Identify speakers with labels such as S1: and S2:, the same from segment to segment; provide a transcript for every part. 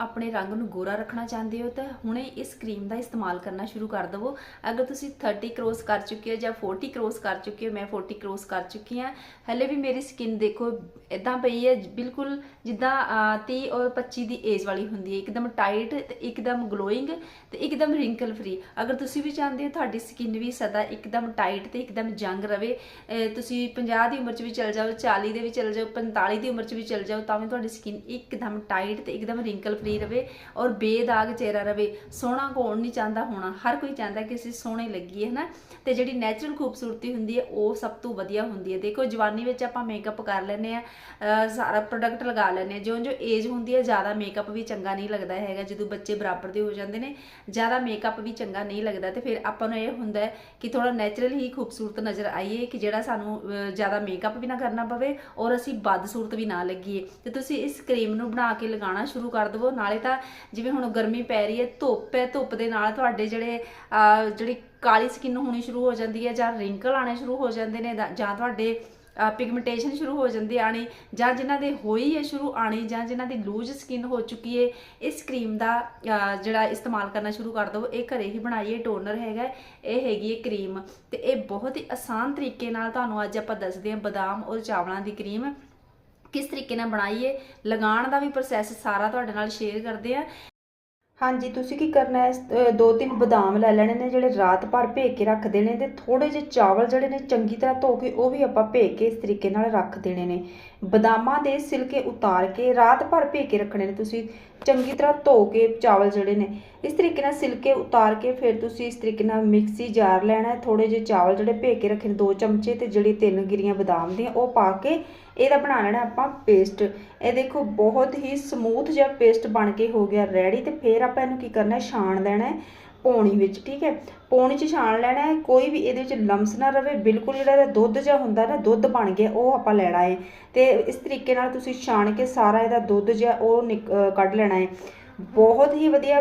S1: ਆਪਣੇ ਰੰਗ ਨੂੰ ਗੋਰਾ ਰੱਖਣਾ ਚਾਹੁੰਦੇ ਹੋ ਤਾਂ ਹੁਣੇ ਇਸ ਕਰੀਮ ਦਾ ਇਸਤੇਮਾਲ ਕਰਨਾ ਸ਼ੁਰੂ ਕਰ ਦਿਵੋ। ਅਗਰ ਤੁਸੀਂ 30 ਕ੍ਰੋਸ ਕਰ ਚੁੱਕੇ ਹੋ ਜਾਂ 40 ਕ੍ਰੋਸ ਕਰ ਚੁੱਕੇ ਹੋ ਮੈਂ 40 ਕ੍ਰੋਸ ਕਰ ਚੁੱਕੀ ਹਾਂ। ਹਲੇ ਵੀ ਮੇਰੀ ਸਕਿਨ ਦੇਖੋ ਇਦਾਂ ਪਈ ਹੈ ਬਿਲਕੁਲ ਜਿੱਦਾਂ ਅਹ, 30 ਔਰ 25 ਦੀ ਏਜ ਵਾਲੀ ਹੁੰਦੀ ਹੈ। ਇੱਕਦਮ ਟਾਈਟ ਤੇ ਇੱਕਦਮ ਗਲੋਇੰਗ ਤੇ ਇੱਕਦਮ ਰਿੰਕਲ ਫਰੀ ਅਗਰ ਤੁਸੀਂ ਵੀ ਚਾਹੁੰਦੇ ਹੋ ਤੁਹਾਡੀ ਸਕਿਨ ਵੀ ਸਦਾ ਇੱਕਦਮ ਟਾਈਟ ਤੇ ਇੱਕਦਮ ਜੰਗ ਰਵੇ ਤੁਸੀਂ 50 ਦੀ ਉਮਰ 'ਚ ਵੀ ਚਲ ਜਾਓ 40 ਦੇ ਵੀ ਚਲ ਜਾਓ 45 ਦੀ ਉਮਰ 'ਚ ਵੀ ਚਲ ਜਾਓ ਤਾਂ ਵੀ ਤੁਹਾਡੀ ਸਕਿਨ ਇੱਕਦਮ ਟਾਈਟ ਤੇ ਇੱਕਦਮ ਰਿੰਕਲ ਫ੍ਰੀ ਰਵੇ ਔਰ ਬੇਦਾਗ ਚਿਹਰਾ ਰਵੇ, ਸੋਹਣਾ ਕੌਣ ਨਹੀਂ ਚਾਹੁੰਦਾ ਹੋਣਾ, ਹਰ ਕੋਈ ਚਾਹੁੰਦਾ ਕਿ ਅਸੀਂ ਸੋਹਣੇ ਲੱਗੀਏ, ਹਨਾ? ਤੇ ਜਿਹੜੀ ਨੈਚੁਰਲ ਖੂਬਸੂਰਤੀ ਹੁੰਦੀ ਹੈ, ਉਹ ਸਭ ਤੋਂ ਵਧੀਆ ਹੁੰਦੀ ਹੈ। ਦੇਖੋ, ਜਵਾਨੀ ਵਿੱਚ ਆਪਾਂ ਮੇਕਅਪ ਕਰ ਲੈਨੇ ਆ ਸਾਰਾ ਪ੍ਰੋਡਕਟ ਲਗਾ ਲੈਨੇ ਆ ਜਿਉਂ ਜਿਉਂ ਏਜ ਹੁੰਦੀ ਹੈ, ਜ਼ਿਆਦਾ ਮੇਕਅਪ ਵੀ ਚੰਗਾ ਨਹੀਂ ਲੱਗਦਾ ਹੈਗਾ। ਜਦੋਂ ਬੱਚੇ ਬਰਾਬਰ ਦੇ ਹੋ ਜਾਂਦੇ ਨੇ, ਜ਼ਿਆਦਾ ਮੇਕਅਪ ਵੀ ਚੰਗਾ ਨਹੀਂ ਲੱਗਦਾ। ਤੇ ਫਿਰ ਆਪਾਂ ਨੂੰ ਇਹ ਹੁੰਦਾ ਹੈ ਕਿ ਥੋੜਾ ਨੈਚੁਰਲ ਹੀ ਖੂਬਸੂਰਤ ਨਜ਼ਰ ਆਈਏ ਕਿ ਜਿਹੜਾ ਸਾਨੂੰ ਜ਼ਿਆਦਾ ਮੇਕਅਪ ਵੀ ਨਾ ਕਰਨਾ ਪਵੇ ਔਰ ਅਸੀਂ ਬਦਸੂਰਤ ਵੀ ਨਾ ਲੱਗੀਏ। ਤੇ ਤੁਸੀਂ ਇਸ ਕਰੀਮ ਨੂੰ ਬਣਾ ਕੇ ਲਗਾਉਣਾ ਸ਼ੁਰੂ ਕਰ ਦਿਵੋ। ਨਾਲੇ ਤਾਂ ਜਿਵੇਂ ਹੁਣ ਗਰਮੀ ਪੈ ਰਹੀ ਹੈ, ਧੁੱਪ ਹੈ, ਧੁੱਪ ਦੇ ਨਾਲ ਤੁਹਾਡੇ ਜਿਹੜੇ ਜਿਹੜੀ ਕਾਲੀ ਸਕਿਨ ਹੋਣੀ ਸ਼ੁਰੂ ਹੋ ਜਾਂਦੀ ਹੈ ਜਾਂ ਰਿੰਕਲ ਆਣੇ ਸ਼ੁਰੂ ਹੋ ਜਾਂਦੇ ਨੇ ਦਾ- ਜਾਂ ਤੁਹਾਡੇ ਪਿਗਮੈਂਟੇਸ਼ਨ ਸ਼ੁਰੂ ਹੋ ਜਾਂਦੀ ਆਣੀ ਜਾਂ ਜਿਨ੍ਹਾਂ ਦੇ ਹੋਈ ਹੈ ਸ਼ੁਰੂ ਆਣੀ ਜਾਂ ਜਿਨ੍ਹਾਂ ਦੀ ਲੂਜ਼ ਸਕਿਨ ਹੋ ਚੁੱਕੀ ਹੈ, ਇਸ ਕਰੀਮ ਦਾ ਜਿਹੜਾ ਇਸਤੇਮਾਲ ਕਰਨਾ ਸ਼ੁਰੂ ਕਰ ਦਿਓ। ਇਹ ਘਰੇ ਹੀ ਬਣਾਈਏ ਟੋਨਰ ਹੈਗਾ ਇਹ ਹੈਗੀ ਹੈ ਕਰੀਮ ਤੇ ਇਹ ਬਹੁਤ ਹੀ ਆਸਾਨ ਤਰੀਕੇ ਨਾਲ ਤੁਹਾਨੂੰ ਅੱਜ ਆਪਾਂ ਦੱਸਦੇ ਹਾਂ ਬਦਾਮ ਔਰ ਚਾਵਲਾਂ ਦੀ ਕਰੀਮ ਕਿਸ ਤਰੀਕੇ ਨਾਲ ਬਣਾਈਏ, ਲਗਾਉਣ ਦਾ ਵੀ ਪ੍ਰੋਸੈਸ ਸਾਰਾ ਤੁਹਾਡੇ ਨਾਲ ਸ਼ੇਅਰ ਕਰਦੇ ਆ
S2: ਹਾਂਜੀ, ਤੁਸੀਂ ਕੀ ਕਰਨਾ ਹੈ ਦੋ ਤਿੰਨ ਬਦਾਮ ਲੈ ਲੈਣੇ ਨੇ ਜਿਹੜੇ ਰਾਤ ਭਰ ਭੇਕ ਕੇ ਰੱਖ ਦੇਣੇ ਤੇ ਥੋੜੇ ਜਿਹੇ ਚਾਵਲ ਜਿਹੜੇ ਨੇ ਚੰਗੀ ਤਰ੍ਹਾਂ ਧੋ ਕੇ ਉਹ ਵੀ ਆਪਾਂ ਭੇ ਕੇ ਇਸ ਤਰੀਕੇ ਨਾਲ ਰੱਖ ਦੇਣੇ ਨੇ। ਬਦਾਮਾਂ ਦੇ ਸਿਲਕੇ ਉਤਾਰ ਕੇ ਰਾਤ ਭਰ ਭੇ ਕੇ ਰੱਖਣੇ ਨੇ ਤੁਸੀਂ। ਚੰਗੀ ਤਰ੍ਹਾਂ ਧੋ ਕੇ ਚਾਵਲ ਜਿਹੜੇ ਨੇ, ਇਸ ਤਰੀਕੇ ਨਾਲ ਸਿਲਕੇ ਉਤਾਰ ਕੇ ਫਿਰ ਤੁਸੀਂ ਇਸ ਤਰੀਕੇ ਨਾਲ ਮਿਕਸੀ ਜਾਰ ਲੈਣਾ ਹੈ। ਥੋੜੇ ਜਿਹੇ ਚਾਵਲ ਜਿਹੜੇ ਭੇ ਕੇ ਰੱਖੇ ਨੇ, ਦੋ ਚਮਚੇ ਤੇ ਜਿਹੜੀ ਤਿੰਨ ਗਿਰੀਆਂ ਬਦਾਮ ਦੀਆਂ, ਉਹ ਪਾ ਕੇ ਇਹਦਾ ਬਣਾ ਲੈਣਾ ਆਪਾਂ ਪੇਸਟ। ਇਹ ਦੇਖੋ ਬਹੁਤ ਹੀ ਸਮੂਥ ਜਿਹਾ ਪੇਸਟ ਬਣ ਕੇ ਹੋ ਗਿਆ ਰੈਡੀ ਤੇ ਫਿਰ ਆਪਾਂ ਇਹਨੂੰ ਕੀ ਕਰਨਾ ਛਾਣ ਦੇਣਾ ਹੈ। ਪੌਣੀ ਵਿੱਚ, ਠੀਕ ਹੈ? ਪੌਣੀ 'ਚ ਛਾਣ ਲੈਣਾ ਹੈ, ਕੋਈ ਵੀ ਇਹਦੇ ਵਿੱਚ ਲਮਸ ਨਾ ਰਵੇ, ਬਿਲਕੁਲ ਜਿਹੜਾ ਇਹਦਾ ਦੁੱਧ ਜਿਹਾ ਹੁੰਦਾ ਨਾ, ਦੁੱਧ ਬਣ ਗਿਆ, ਉਹ ਆਪਾਂ ਲੈਣਾ ਹੈ। ਤੇ ਇਸ ਤਰੀਕੇ ਨਾਲ ਤੁਸੀਂ ਛਾਣ ਕੇ ਸਾਰਾ ਇਹਦਾ ਦੁੱਧ ਜਿਹਾ ਉਹ ਨਿਕ- ਕੱਢ ਲੈਣਾ ਹੈ। ਬਹੁਤ ਹੀ ਵਧੀਆ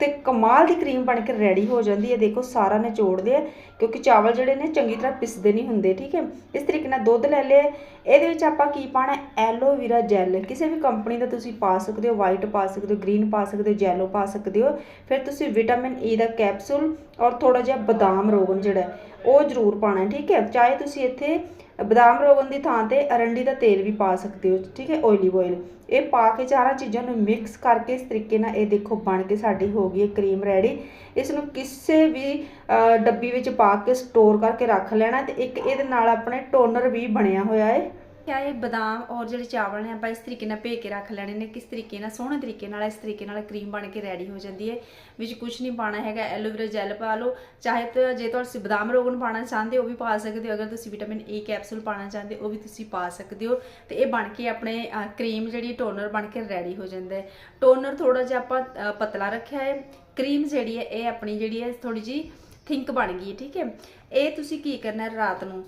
S2: ਤੇ ਕਮਾਲ ਦੀ ਕਰੀਮ ਬਣ ਕੇ ਰੈਡੀ ਹੋ ਜਾਂਦੀ ਹੈ। ਦੇਖੋ, ਸਾਰਾ ਨਿਚੋੜਦੇ ਆ, ਕਿਉਂਕਿ ਚਾਵਲ ਜਿਹੜੇ ਨੇ ਚੰਗੀ ਤਰ੍ਹਾਂ ਪਿਸਦੇ ਨਹੀਂ ਹੁੰਦੇ, ਠੀਕ ਹੈ। ਇਸ ਤਰੀਕੇ ਨਾਲ ਦੁੱਧ ਲੈ ਲਿਆ। ਇਹਦੇ ਵਿੱਚ ਆਪਾਂ ਕੀ ਪਾਣਾ ਐਲੋਵੇਰਾ ਜੈਲ ਕਿਸੇ ਵੀ ਕੰਪਨੀ ਦਾ ਤੁਸੀਂ ਪਾ ਸਕਦੇ ਹੋ ਵਾਈਟ ਪਾ ਸਕਦੇ ਹੋ ਗ੍ਰੀਨ ਪਾ ਸਕਦੇ ਹੋ ਜੈਲੋ ਪਾ ਸਕਦੇ ਹੋ। ਫਿਰ ਤੁਸੀਂ ਵਿਟਾਮਿਨ ਈ e ਦਾ ਕੈਪਸੂਲ ਔਰ ਥੋੜਾ ਜਿਹਾ ਬਦਾਮ ਰੋਗਨ ਜਿਹੜਾ ਉਹ ਜ਼ਰੂਰ ਪਾਣਾ ਠੀਕ ਹੈ? ਚਾਹੇ ਤੁਸੀਂ ਇੱਥੇ ਬਦਾਮ ਰੋਗਨ ਦੀ ਥਾਂ ਤੇ ਅਰੰਡੀ ਦਾ ਤੇਲ ਵੀ ਪਾ ਸਕਦੇ ਹੋ, ਠੀਕ ਹੈ? ਓਇਲੀ ਆਇਲ ਇਹ ਪਾ ਕੇ ਚਾਰਾਂ ਚੀਜ਼ਾਂ ਨੂੰ ਮਿਕਸ ਕਰਕੇ ਇਸ ਤਰੀਕੇ ਨਾਲ ਇਹ ਦੇਖੋ ਬਣ ਕੇ ਸਾਡੀ ਹੋ ਗਈ ਹੈ ਕਰੀਮ ਰੈਡੀ ਇਸ ਨੂੰ ਕਿਸੇ ਵੀ ਡੱਬੀ ਵਿੱਚ ਪਾ ਕੇ ਸਟੋਰ ਕਰਕੇ ਰੱਖ ਲੈਣਾ ਤੇ ਇੱਕ ਇਹਦੇ ਨਾਲ ਆਪਣੇ ਟੋਨਰ ਵੀ ਬਣਿਆ ਹੋਇਆ ਹੈ।
S1: ਕਿਆ ਇਹ ਬਦਾਮ ਔਰ ਜਿਹੜੇ ਚਾਵਲ ਨੇ ਆਪਾਂ ਇਸ ਤਰੀਕੇ ਨਾਲ ਭੇ ਕੇ ਰੱਖ ਲੈਣੇ ਨੇ, ਕਿਸ ਤਰੀਕੇ ਨਾਲ, ਸੋਹਣੇ ਤਰੀਕੇ ਨਾਲ, ਇਸ ਤਰੀਕੇ ਨਾਲ ਕਰੀਮ ਬਣ ਕੇ ਰੈਡੀ ਹੋ ਜਾਂਦੀ ਹੈ। ਵਿੱਚ ਕੁਝ ਨਹੀਂ ਪਾਣਾ ਹੈਗਾ ਐਲੋਵੇਰਾ ਜੈਲ ਪਾ ਲਓ। ਚਾਹੇ ਤਾਂ ਜੇ ਤੁਸੀਂ ਬਦਾਮ ਰੋਗਨ ਪਾਣਾ ਚਾਹੁੰਦੇ ਹੋ, ਉਹ ਵੀ ਪਾ ਸਕਦੇ ਹੋ। ਅਗਰ ਤੁਸੀਂ ਵਿਟਾਮਿਨ ਏ ਕੈਪਸੂਲ ਪਾਣਾ ਚਾਹੁੰਦੇ ਹੋ, ਉਹ ਵੀ ਤੁਸੀਂ ਪਾ ਸਕਦੇ ਹੋ। ਤੇ ਇਹ ਬਣ ਕੇ ਆਪਣੇ ਕਰੀਮ ਜਿਹੜੀ ਟੋਨਰ ਬਣ ਕੇ ਰੈਡੀ ਹੋ ਜਾਂਦਾ ਹੈ। ਟੋਨਰ ਥੋੜਾ ਜਿਹਾ ਆਪਾਂ ਪਤਲਾ ਰੱਖਿਆ ਹੈ। ਕਰੀਮ ਜਿਹੜੀ ਹੈ, ਇਹ ਆਪਣੀ ਜਿਹੜੀ ਹੈ ਥੋੜੀ ਜੀ ਥਿੰਕ ਬਣ ਗਈ ਠੀਕ ਹੈ। ਇਹ ਤੁਸੀਂ ਕੀ ਕਰਨਾ ਰਾਤ ਨੂੰ?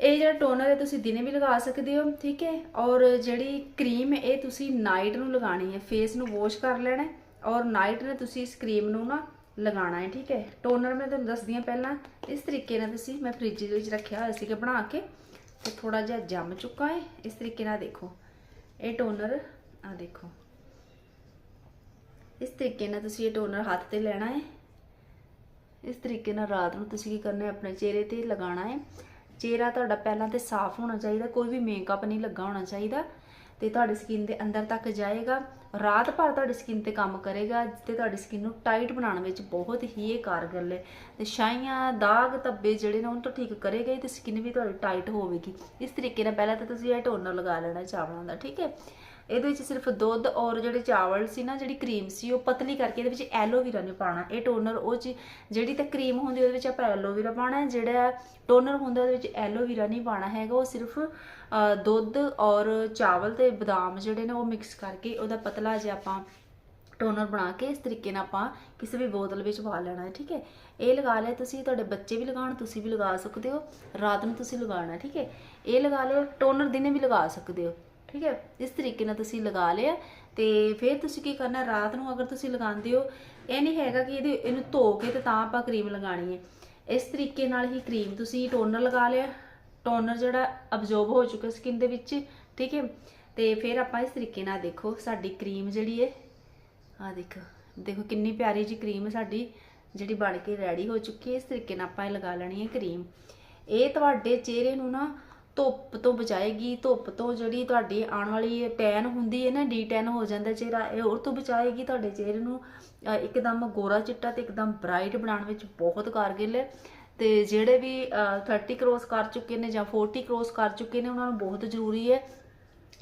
S1: ਇਹ ਜਿਹੜਾ ਟੋਨਰ ਹੈ, ਤੁਸੀਂ ਦਿਨੇ ਵੀ ਲਗਾ ਸਕਦੇ ਹੋ, ਠੀਕ ਹੈ? ਔਰ ਜਿਹੜੀ ਕਰੀਮ ਹੈ, ਇਹ ਤੁਸੀਂ ਨਾਈਟ ਨੂੰ ਲਗਾਣੀ ਹੈ। ਫੇਸ ਨੂੰ ਵਾਸ਼ ਕਰ ਲੈਣਾ ਔਰ ਨਾਈਟ ਨੇ ਤੁਸੀਂ ਇਸ ਕਰੀਮ ਨੂੰ ਨਾ ਲਗਾਉਣਾ ਹੈ, ਠੀਕ ਹੈ? ਟੋਨਰ ਮੈਂ ਤੁਹਾਨੂੰ ਦੱਸਦੀ ਹਾਂ ਪਹਿਲਾਂ। ਇਸ ਤਰੀਕੇ ਨਾਲ ਤੁਸੀਂ, ਮੈਂ ਫ੍ਰਿਜ ਦੇ ਵਿੱਚ ਰੱਖਿਆ ਹੋਇਆ ਸੀਗਾ ਬਣਾ ਕੇ, ਤੇ ਥੋੜਾ ਜਿਹਾ ਜੰਮ ਚੁੱਕਾ ਹੈ। ਇਸ ਤਰੀਕੇ ਨਾਲ ਦੇਖੋ। ਇਹ ਟੋਨਰ ਆ ਦੇਖੋ। ਇਸ ਤਰੀਕੇ ਨਾਲ ਤੁਸੀਂ ਇਹ ਟੋਨਰ ਹੱਥ ਤੇ ਲੈਣਾ ਹੈ। ਇਸ ਤਰੀਕੇ ਨਾਲ ਰਾਤ ਨੂੰ ਤੁਸੀਂ ਕੀ ਕਰਨਾ ਹੈ, ਆਪਣੇ ਚਿਹਰੇ ਤੇ ਲਗਾਉਣਾ ਹੈ। ਚਿਹਰਾ ਤੁਹਾਡਾ ਪਹਿਲਾਂ ਤੇ ਸਾਫ਼ ਹੋਣਾ ਚਾਹੀਦਾ, ਕੋਈ ਵੀ ਮੇਕਅਪ ਨਹੀਂ ਲੱਗਾ ਹੋਣਾ ਚਾਹੀਦਾ ਤੇ ਤੁਹਾਡੀ ਸਕਿਨ ਦੇ ਅੰਦਰ ਤੱਕ ਜਾਏਗਾ। ਰਾਤ ਭਰ ਤੁਹਾਡੀ ਸਕਿਨ ਤੇ ਕੰਮ ਕਰੇਗਾ ਤੇ ਤੁਹਾਡੀ ਸਕਿਨ ਨੂੰ ਟਾਈਟ ਬਣਾਉਣ ਵਿੱਚ ਬਹੁਤ ਹੀ ਇਹ ਕਾਰਗਰ ਹੈ ਤੇ ਛਾਈਆਂ, ਦਾਗ, ਧੱਬੇ ਜਿਹੜੇ ਨੇ ਉਹਨਾਂ ਤੋਂ ਠੀਕ ਕਰੇਗਾ ਹੀ ਤੇ ਸਕਿਨ ਵੀ ਤੁਹਾਡੀ ਟਾਈਟ ਹੋਵੇਗੀ। ਇਸ ਤਰੀਕੇ ਨਾਲ ਪਹਿਲਾਂ ਤਾਂ ਤੁਸੀਂ ਇਹ ਟੋਨਰ ਲਗਾ ਲੈਣਾ ਚਾਵਲਾਂ ਦਾ, ਠੀਕ ਹੈ? ਇਹਦੇ ਵਿੱਚ ਸਿਰਫ ਦੁੱਧ ਔਰ ਜਿਹੜੇ ਚਾਵਲ ਸੀ ਨਾ, ਜਿਹੜੀ ਕਰੀਮ ਸੀ, ਉਹ ਪਤਲੀ ਕਰਕੇ ਇਹਦੇ ਵਿੱਚ ਐਲੋਵੀਰਾ ਨਹੀਂ ਪਾਣਾ ਇਹ ਟੋਨਰ ਉਹ ਚੀਜ਼ ਜਿਹੜੀ ਤਾਂ ਕਰੀਮ ਹੁੰਦੀ ਉਹਦੇ ਵਿੱਚ ਆਪਾਂ ਐਲੋਵੀਰਾ ਪਾਣਾ ਹੈ, ਜਿਹੜਾ ਟੋਨਰ ਹੁੰਦਾ ਉਹਦੇ ਵਿੱਚ ਐਲੋਵੀਰਾ ਨਹੀਂ ਪਾਣਾ ਹੈਗਾ, ਉਹ ਸਿਰਫ ਦੁੱਧ ਔਰ ਚਾਵਲ ਤੇ ਬਦਾਮ ਜਿਹੜੇ ਨੇ ਉਹ ਮਿਕਸ ਕਰਕੇ ਉਹਦਾ ਪਤਲਾ ਜਿਹਾ ਆਪਾਂ ਟੋਨਰ ਬਣਾ ਕੇ ਇਸ ਤਰੀਕੇ ਨਾਲ ਆਪਾਂ ਕਿਸੇ ਵੀ ਬੋਤਲ ਵਿੱਚ ਪਾ ਲੈਣਾ ਹੈ, ਠੀਕ ਹੈ? ਇਹ ਲਗਾ ਲਿਆ ਤੁਸੀਂ, ਤੁਹਾਡੇ ਬੱਚੇ ਵੀ ਲਗਾਉਣ, ਤੁਸੀਂ ਵੀ ਲਗਾ ਸਕਦੇ ਹੋ, ਰਾਤ ਨੂੰ ਤੁਸੀਂ ਲਗਾਉਣਾ, ਠੀਕ ਹੈ? ਇਹ ਲਗਾ ਲਿਓ ਟੋਨਰ ਦਿਨੇ ਵੀ ਲਗਾ ਸਕਦੇ ਹੋ। ਠੀਕ ਹੈ? ਇਸ ਤਰੀਕੇ ਨਾਲ ਤੁਸੀਂ ਲਗਾ ਲਿਆ ਤੇ ਫਿਰ ਤੁਸੀਂ ਕੀ ਕਰਨਾ, ਰਾਤ ਨੂੰ ਅਗਰ ਤੁਸੀਂ ਲਗਾਉਂਦੇ ਹੋ, ਇਹ ਨਹੀਂ ਹੈਗਾ ਕਿ ਇਹਦੇ, ਇਹਨੂੰ ਧੋ ਕੇ ਤੇ ਤਾਂ ਆਪਾਂ ਕਰੀਮ ਲਗਾਣੀ ਹੈ। ਇਸ ਤਰੀਕੇ ਨਾਲ ਹੀ ਕਰੀਮ ਤੁਸੀਂ ਟੋਨਰ ਲਗਾ ਲਿਆ। ਟੋਨਰ ਜਿਹੜਾ ਅਬਜ਼ੋਰਬ ਹੋ ਚੁੱਕਾ ਸਕਿਨ ਦੇ ਵਿੱਚ, ਠੀਕ ਹੈ? ਤੇ ਫਿਰ ਆਪਾਂ ਇਸ ਤਰੀਕੇ ਨਾਲ ਦੇਖੋ ਸਾਡੀ ਕਰੀਮ ਜਿਹੜੀ ਹੈ ਆ ਦੇਖੋ ਦੇਖੋ ਕਿੰਨੀ ਪਿਆਰੀ ਜੀ ਕਰੀਮ ਸਾਡੀ ਜਿਹੜੀ ਬਣ ਕੇ ਰੈਡੀ ਹੋ ਚੁੱਕੀ ਹੈ। ਇਸ ਤਰੀਕੇ ਨਾਲ ਆਪਾਂ ਇਹ ਲਗਾ ਲੈਣੀ ਹੈ ਕਰੀਮ। ਇਹ ਤੁਹਾਡੇ ਚਿਹਰੇ ਨੂੰ ਨਾ ਧੁੱਪ ਤੋਂ ਬਚਾਏਗੀ ਧੁੱਪ ਤੋਂ ਜਿਹੜੀ ਤੁਹਾਡੀ ਆਉਣ ਵਾਲੀ ਟੈਨ ਹੁੰਦੀ ਹੈ ਨਾ ਡੀ ਟੈਨ ਹੋ ਜਾਂਦਾ ਚਿਹਰਾ ਇਹ ਹੋਰ ਤੋਂ ਬਚਾਏਗੀ ਤੁਹਾਡੇ ਚਿਹਰੇ ਨੂੰ ਇੱਕਦਮ ਗੋਰਾ ਚਿੱਟਾ ਤੇ ਇੱਕਦਮ ਬ੍ਰਾਈਟ ਬਣਾਉਣ ਵਿੱਚ ਬਹੁਤ ਕਾਰਗਿਲ ਹੈ। ਤੇ ਜਿਹੜੇ ਵੀ ਅ, 30 ਕ੍ਰੋਸ ਕਰ ਚੁੱਕੇ ਨੇ ਜਾਂ 40 ਕ੍ਰੋਸ ਕਰ ਚੁੱਕੇ ਨੇ ਉਹਨਾਂ ਨੂੰ ਬਹੁਤ ਜ਼ਰੂਰੀ ਹੈ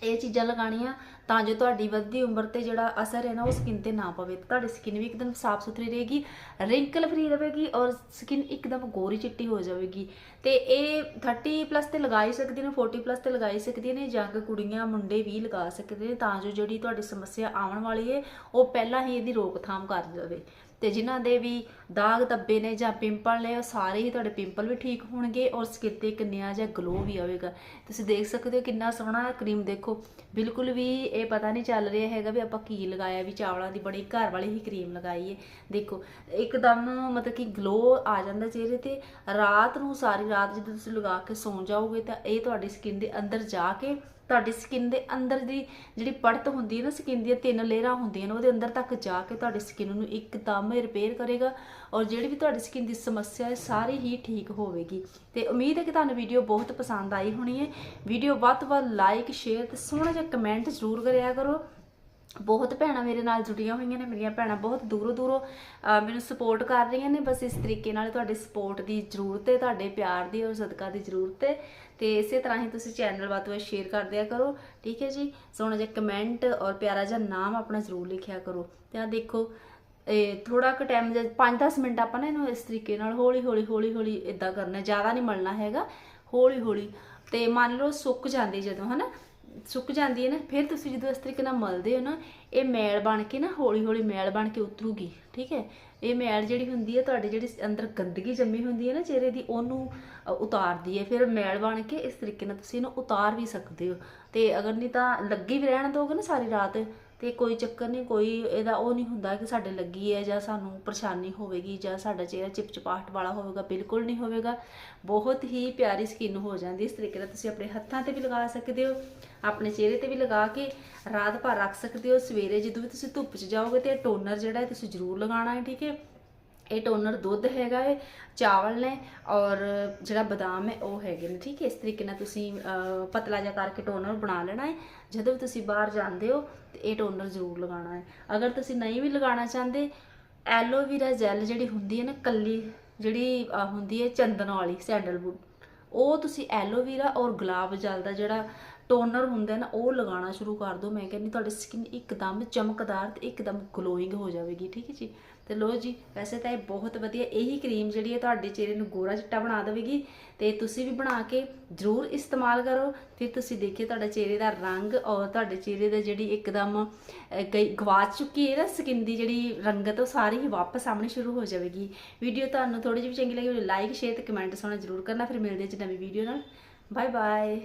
S1: ਇਹ ਚੀਜ਼ਾਂ ਲਗਾਉਣੀਆਂ ਤਾਂ ਜੋ ਤੁਹਾਡੀ ਵੱਧਦੀ ਉਮਰ ਤੇ ਜਿਹੜਾ ਅਸਰ ਹੈ ਨਾ ਉਹ ਸਕਿਨ ਤੇ ਨਾ ਪਵੇ। ਤੁਹਾਡੀ ਸਕਿਨ ਵੀ ਇੱਕਦਮ ਸਾਫ਼ ਸੁਥਰੀ ਰਹੇਗੀ ਰਿੰਕਲ ਫਰੀ ਰਹੇਗੀ ਔਰ ਸਕਿਨ ਇੱਕਦਮ ਗੋਰੀ ਚਿੱਟੀ ਹੋ ਜਾਵੇਗੀ। ਤੇ ਇਹ 30 ਪਲੱਸ ਤੇ ਲਗਾ ਹੀ ਸਕਦੀ ਨੇ 40 ਪਲੱਸ ਤੇ ਲਗਾ ਹੀ ਸਕਦੀਆਂ ਨੇ ਜਾਂ ਕੁੜੀਆਂ, ਮੁੰਡੇ ਵੀ ਲਗਾ ਸਕਦੇ ਨੇ ਤਾਂ ਜੋ ਜਿਹੜੀ ਤੁਹਾਡੀ ਸਮੱਸਿਆ ਆਉਣ ਵਾਲੀ ਹੈ, ਉਹ ਪਹਿਲਾਂ ਹੀ ਇਹਦੀ ਰੋਕਥਾਮ ਕਰ ਜਾਵੇ। ਤੇ ਜਿਨ੍ਹਾਂ ਦੇ ਵੀ ਦਾਗ ਧੱਬੇ ਨੇ ਜਾਂ ਪਿੰਪਲ ਨੇ, ਉਹ ਸਾਰੇ ਹੀ ਤੁਹਾਡੇ ਪਿੰਪਲ ਵੀ ਠੀਕ ਹੋਣਗੇ ਔਰ ਸਕਿਨ ਤੇ ਇੱਕ ਨਿਆ ਜਿਹਾ ਗਲੋ ਵੀ ਆਵੇਗਾ। ਤੁਸੀਂ ਦੇਖ ਸਕਦੇ ਹੋ ਕਿੰਨਾ ਸੋਹਣਾ ਕਰੀਮ ਦੇਖੋ। ਬਿਲਕੁਲ ਵੀ ਇਹ ਪਤਾ ਨਹੀਂ ਚੱਲ ਰਿਹਾ ਹੈਗਾ ਵੀ ਆਪਾਂ ਕੀ ਲਗਾਇਆ, ਵੀ ਚਾਵਲਾਂ ਦੀ ਬੜੀ ਘਰ ਵਾਲੀ ਹੀ ਕਰੀਮ ਲਗਾਈ ਹੈ ਦੇਖੋ, ਇੱਕਦਮ ਮਤਲਬ ਕਿ ਗਲੋ ਆ ਜਾਂਦਾ ਚਿਹਰੇ ਤੇ। ਰਾਤ ਨੂੰ ਸਾਰੀ ਰਾਤ ਜਦੋਂ ਤੁਸੀਂ ਲਗਾ ਕੇ ਸੌਂ ਜਾਓਗੇ ਤਾਂ ਇਹ ਤੁਹਾਡੀ ਸਕਿਨ ਦੇ ਅੰਦਰ ਜਾ ਕੇ ਤੁਹਾਡੀ ਸਕਿਨ ਦੇ ਅੰਦਰ ਦੀ ਜਿਹੜੀ ਪੜਤ ਹੁੰਦੀ ਹੈ ਨਾ ਸਕਿਨ ਦੀਆਂ ਤਿੰਨ ਲੇਅਰਾਂ ਹੁੰਦੀਆਂ ਨੇ, ਉਹਦੇ ਅੰਦਰ ਤੱਕ ਜਾ ਕੇ ਤੁਹਾਡੀ ਸਕਿਨ ਨੂੰ ਇੱਕਦਮ ਰਿਪੇਅਰ ਕਰੇਗਾ ਔਰ ਜਿਹੜੀ ਵੀ ਤੁਹਾਡੀ ਸਕਿਨ ਦੀ ਸਮੱਸਿਆ ਹੈ, ਸਾਰੀ ਹੀ ਠੀਕ ਹੋਵੇਗੀ। ਤੇ ਉਮੀਦ ਹੈ ਕਿ ਤੁਹਾਨੂੰ ਵੀਡੀਓ ਬਹੁਤ ਪਸੰਦ ਆਈ ਹੋਣੀ ਹੈ। ਵੀਡੀਓ ਵੱਧ ਤੋਂ ਵੱਧ ਲਾਈਕ ਸ਼ੇਅਰ ਤੇ ਸੋਹਣਾ ਜਿਹਾ ਕਮੈਂਟ ਜ਼ਰੂਰ ਕਰਿਆ ਕਰੋ। ਬਹੁਤ ਭੈਣਾਂ ਮੇਰੇ ਨਾਲ ਜੁੜੀਆਂ ਹੋਈਆਂ ਨੇ, ਮੇਰੀਆਂ ਭੈਣਾਂ ਬਹੁਤ ਦੂਰੋਂ ਦੂਰੋਂ ਮੈਨੂੰ ਸਪੋਰਟ ਕਰ ਰਹੀਆਂ ਨੇ, ਬਸ ਇਸ ਤਰੀਕੇ ਨਾਲ ਤੁਹਾਡੇ ਸਪੋਰਟ ਦੀ ਜ਼ਰੂਰਤ ਹੈ, ਤੁਹਾਡੇ ਪਿਆਰ ਦੀ ਔਰ ਸਦਕਾ ਦੀ ਜ਼ਰੂਰਤ ਹੈ। ਤੇ ਇਸੇ ਤਰ੍ਹਾਂ ਹੀ ਤੁਸੀਂ ਚੈਨਲ ਵੱਧ ਤੋਂ ਵੱਧ ਸ਼ੇਅਰ ਕਰ ਦਿਆ ਕਰੋ, ਠੀਕ ਹੈ ਜੀ? ਸੋਹਣਾ ਜਿਹਾ ਕਮੈਂਟ ਔਰ ਪਿਆਰਾ ਜਿਹਾ ਨਾਮ ਆਪਣਾ ਜ਼ਰੂਰ ਲਿਖਿਆ ਕਰੋ। ਤੇ ਆ ਦੇਖੋ, ਇਹ ਥੋੜਾ ਕੁ ਟਾਈਮ ਜੇ 5-10 ਮਿੰਟ ਆਪਾਂ ਨਾ ਇਹਨੂੰ ਇਸ ਤਰੀਕੇ ਨਾਲ ਹੌਲੀ ਹੌਲੀ ਹੌਲੀ ਹੌਲੀ ਇਦਾਂ ਕਰਨਾ, ਜ਼ਿਆਦਾ ਨਹੀਂ ਮਲਣਾ ਹੈਗਾ, ਹੌਲੀ ਹੌਲੀ। ਤੇ ਮੰਨ ਲਓ ਸੁੱਕ ਜਾਂਦੇ ਜਦੋਂ, ਹਨਾ? ਸੁੱਕ ਜਾਂਦੀ ਹੈ ਨਾ, ਫਿਰ ਤੁਸੀਂ ਜਦੋਂ ਇਸ ਤਰੀਕੇ ਨਾਲ ਮਲਦੇ ਹੋ ਨਾ, ਇਹ ਮੈਲ ਬਣ ਕੇ ਨਾ ਹੌਲੀ ਹੌਲੀ ਮੈਲ ਬਣ ਕੇ ਉਤਰੂਗੀ, ਠੀਕ ਹੈ? ਇਹ ਮੈਲ ਜਿਹੜੀ ਹੁੰਦੀ ਹੈ, ਤੁਹਾਡੇ ਜਿਹੜੀ ਅੰਦਰ ਗੰਦਗੀ ਜੰਮੀ ਹੁੰਦੀ ਹੈ ਨਾ ਚਿਹਰੇ ਦੀ, ਉਹਨੂੰ ਉਤਾਰਦੀ ਹੈ। ਫਿਰ ਮੈਲ ਬਣ ਕੇ ਇਸ ਤਰੀਕੇ ਨਾਲ ਤੁਸੀਂ ਇਹਨੂੰ ਉਤਾਰ ਵੀ ਸਕਦੇ ਹੋ। ਤੇ ਅਗਰ ਨਹੀਂ ਤਾਂ ਲੱਗੀ ਵੀ ਰਹਿਣ ਦੋਗੇ ਨਾ ਸਾਰੀ ਰਾਤ ਤੇ ਕੋਈ ਚੱਕਰ ਨਹੀਂ, ਕੋਈ ਇਹਦਾ ਉਹ ਨਹੀਂ ਹੁੰਦਾ ਕਿ ਸਾਡੇ ਲੱਗੀ ਹੈ ਜਾਂ ਸਾਨੂੰ ਪਰੇਸ਼ਾਨੀ ਹੋਵੇਗੀ ਜਾਂ ਸਾਡਾ ਚਿਹਰਾ ਚਿਪਚਿਪਾਹਟ ਵਾਲਾ ਹੋਵੇਗਾ, ਬਿਲਕੁਲ ਨਹੀਂ ਹੋਵੇਗਾ। ਬਹੁਤ ਹੀ ਪਿਆਰੀ ਸਕਿਨ ਹੋ ਜਾਂਦੀ ਇਸ ਤਰੀਕੇ ਨਾਲ ਤੁਸੀਂ ਆਪਣੇ ਹੱਥਾਂ ਤੇ ਵੀ ਲਗਾ ਸਕਦੇ ਹੋ, ਆਪਣੇ ਚਿਹਰੇ ਤੇ ਵੀ ਲਗਾ ਕੇ ਰਾਤ ਭਰ ਰੱਖ ਸਕਦੇ ਹੋ। ਸਵੇਰੇ ਜਦੋਂ ਵੀ ਤੁਸੀਂ ਧੁੱਪ 'ਚ ਜਾਓਗੇ ਤੇ ਟੋਨਰ ਜਿਹੜਾ ਹੈ ਤੁਸੀਂ ਜ਼ਰੂਰ ਲਗਾਉਣਾ ਹੈ, ਠੀਕ ਹੈ? ਇਹ ਟੋਨਰ ਦੁੱਧ ਹੈਗਾ ਹੈ ਚਾਵਲ ਨੇ ਔਰ ਜਿਹੜਾ ਬਦਾਮ ਹੈ ਉਹ ਹੈਗੇ ਨੇ, ਠੀਕ ਹੈ? ਇਸ ਤਰੀਕੇ ਨਾਲ ਤੁਸੀਂ ਪਤਲਾ ਜਿਹਾ ਕਰਕੇ ਟੋਨਰ ਬਣਾ ਲੈਣਾ ਹੈ ਜਦੋਂ ਵੀ ਤੁਸੀਂ ਬਾਹਰ ਜਾਂਦੇ ਹੋ, ਤੇ ਇਹ ਟੋਨਰ ਜ਼ਰੂਰ ਲਗਾਉਣਾ ਹੈ ਅਗਰ ਤੁਸੀਂ ਨਹੀਂ ਵੀ ਲਗਾਉਣਾ ਚਾਹੁੰਦੇ ਐਲੋਵੀਰਾ ਜੈਲ ਜਿਹੜੀ ਹੁੰਦੀ ਹੈ ਨਾ ਕੱਲੀ, ਜਿਹੜੀ ਹੁੰਦੀ ਹੈ ਚੰਦਨ ਵਾਲੀ ਸੈਂਡਲਵੁੱਡ ਉਹ ਤੁਸੀਂ ਐਲੋਵੀਰਾ ਔਰ ਗੁਲਾਬ ਜਲ ਦਾ ਜਿਹੜਾ ਟੋਨਰ ਹੁੰਦਾ ਨਾ, ਉਹ ਲਗਾਉਣਾ ਸ਼ੁਰੂ ਕਰ ਦਿਓ। ਮੈਂ ਕਹਿੰਦੀ ਤੁਹਾਡੀ ਸਕਿਨ ਇੱਕਦਮ ਚਮਕਦਾਰ ਤੇ ਇੱਕਦਮ ਗਲੋਇੰਗ ਹੋ ਜਾਵੇਗੀ, ਠੀਕ ਹੈ ਜੀ? ਤੇ ਲੋ ਜੀ ਵੈਸੇ ਤਾਂ ਇਹ ਬਹੁਤ ਵਧੀਆ ਇਹੀ ਕਰੀਮ ਜਿਹੜੀ ਹੈ ਤੁਹਾਡੇ ਚਿਹਰੇ ਨੂੰ ਗੋਰਾ ਚਿੱਟਾ ਬਣਾ ਦੇਵੇਗੀ ਤੇ ਤੁਸੀਂ ਵੀ ਬਣਾ ਕੇ ਜ਼ਰੂਰ ਇਸਤੇਮਾਲ ਕਰੋ ਫਿਰ ਤੁਸੀਂ ਦੇਖਿਓ ਤੁਹਾਡਾ ਚਿਹਰੇ ਦਾ ਰੰਗ ਔਰ ਤੁਹਾਡੇ ਚਿਹਰੇ ਦਾ ਜਿਹੜੀ ਇੱਕਦਮ ਅਹ, ਗਈ ਗਵਾਚ ਚੁੱਕੀ ਹੈ ਨਾ ਸਕਿਨ ਦੀ ਜਿਹੜੀ ਰੰਗਤ ਉਹ ਸਾਰੀ ਹੀ ਵਾਪਸ ਆਉਣੀ ਸ਼ੁਰੂ ਹੋ ਜਾਵੇਗੀ। ਵੀਡੀਓ ਤੁਹਾਨੂੰ ਥੋੜੀ ਜਿਹੀ ਵੀ ਚੰਗੀ ਲੱਗੀ ਲਾਈਕ ਸ਼ੇਅਰ ਤੇ ਕਮੈਂਟ ਸੋਣਾ ਜ਼ਰੂਰ ਕਰਨਾ ਫਿਰ ਮਿਲਦੇ ਹਾਂ ਜੀ ਨਵੀਂ ਵੀਡੀਓ ਨਾਲ। Bye bye